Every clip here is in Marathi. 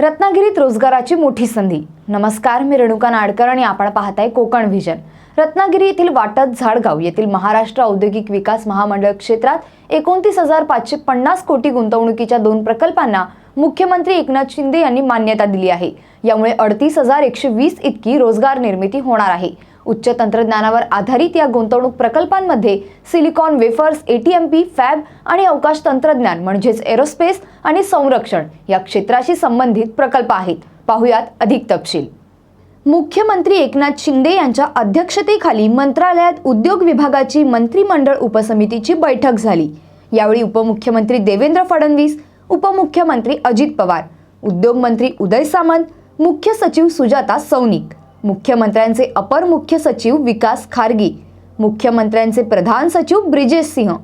रत्नागिरीत रोजगाराची मोठी संधी. नमस्कार मी रेणुका नाडकर आणि आपण पाहताय कोकण व्हिजन रत्नागिरी येथील वाटत झाडगाव येथील महाराष्ट्र औद्योगिक विकास महामंडळ क्षेत्रात एकोणतीस हजार पाचशे पन्नास कोटी गुंतवणुकीच्या दोन प्रकल्पांना मुख्यमंत्री एकनाथ शिंदे यांनी मान्यता दिली आहे. यामुळे अडतीस हजार एकशे वीस इतकी रोजगार निर्मिती होणार आहे. उच्च तंत्रज्ञानावर आधारित या गुंतवणूक प्रकल्पांमध्ये सिलिकॉन वेफर्स एटीएमपी फॅब आणि अवकाश तंत्रज्ञान म्हणजेच एरोस्पेस आणि संरक्षण या क्षेत्राशी संबंधित प्रकल्प आहेत. पाहुयात अधिक तपशील. मुख्यमंत्री एकनाथ शिंदे यांच्या अध्यक्षतेखाली मंत्रालयात उद्योग विभागाची मंत्रिमंडळ उपसमितीची बैठक झाली. यावेळी उपमुख्यमंत्री देवेंद्र फडणवीस उपमुख्यमंत्री अजित पवार उद्योग मंत्री उदय सामंत मुख्य सचिव सुजाता सौनिक मुख्यमंत्र्यांचे अपर मुख्य सचिव विकास खारगी मुख्यमंत्र्यांचे प्रधान सचिव ब्रिजेश सिंह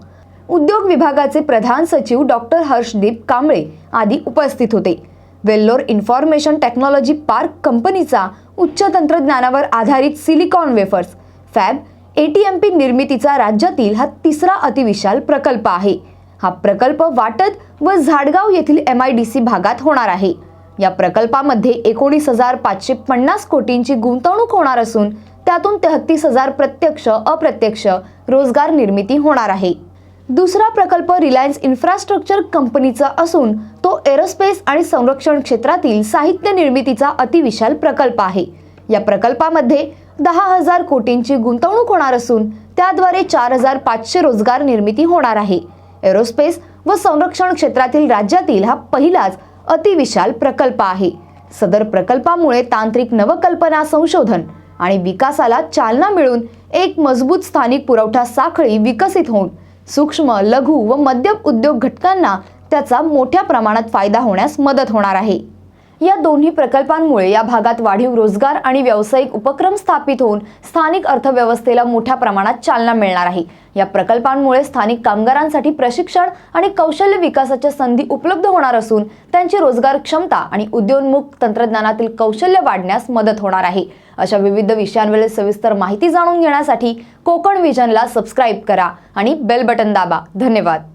उद्योग विभागाचे प्रधान सचिव डॉक्टर हर्षदीप कांबळे आदी उपस्थित होते. वेल्लोर इन्फॉर्मेशन टेक्नॉलॉजी पार्क कंपनीचा उच्च तंत्रज्ञानावर आधारित सिलिकॉन वेफर्स फॅब एटीएमपी निर्मितीचा राज्यातील हा तिसरा अतिविशाल प्रकल्प आहे. हा प्रकल्प वाटत व झाडगाव येथील एम आय डी सी भागात होणार आहे. या प्रकल्पामध्ये एकोणीस हजार पाचशे पन्नास कोटींची गुंतवणूक होणार असून त्यातून तेहतीस हजार प्रत्यक्ष अप्रत्यक्ष रोजगार निर्मिती होणार आहे. दुसरा प्रकल्प रिलायन्स इन्फ्रास्ट्रक्चर कंपनीचा असून तो एरोस्पेस आणि संरक्षण क्षेत्रातील साहित्य निर्मितीचा अतिविशाल प्रकल्प आहे. या प्रकल्पामध्ये दहा हजार कोटींची गुंतवणूक होणार असून त्याद्वारे चार हजार पाचशे रोजगार निर्मिती होणार आहे. एरोस्पेस व संरक्षण क्षेत्रातील राज्यातील हा पहिलाच अतिविशाल प्रकल्प आहे. सदर प्रकल्पामुळे तांत्रिक नवकल्पना संशोधन आणि विकासाला चालना मिळून एक मजबूत स्थानिक पुरवठा साखळी विकसित होऊन सूक्ष्म लघु व मध्यम उद्योग घटकांना त्याचा मोठ्या प्रमाणात फायदा होण्यास मदत होणार आहे. या दोन्ही प्रकल्पांमुळे या भागात वाढीव रोजगार आणि व्यावसायिक उपक्रम स्थापित होऊन स्थानिक अर्थव्यवस्थेला मोठ्या प्रमाणात चालना मिळणार आहे. या प्रकल्पांमुळे स्थानिक कामगारांसाठी प्रशिक्षण आणि कौशल्य विकासाच्या संधी उपलब्ध होणार असून त्यांची रोजगार क्षमता आणि उद्योन्मुख तंत्रज्ञानातील कौशल्य वाढण्यास मदत होणार आहे. अशा विविध विषयांवरील सविस्तर माहिती जाणून घेण्यासाठी कोकण विजनला सबस्क्राईब करा आणि बेल बटन दाबा. धन्यवाद.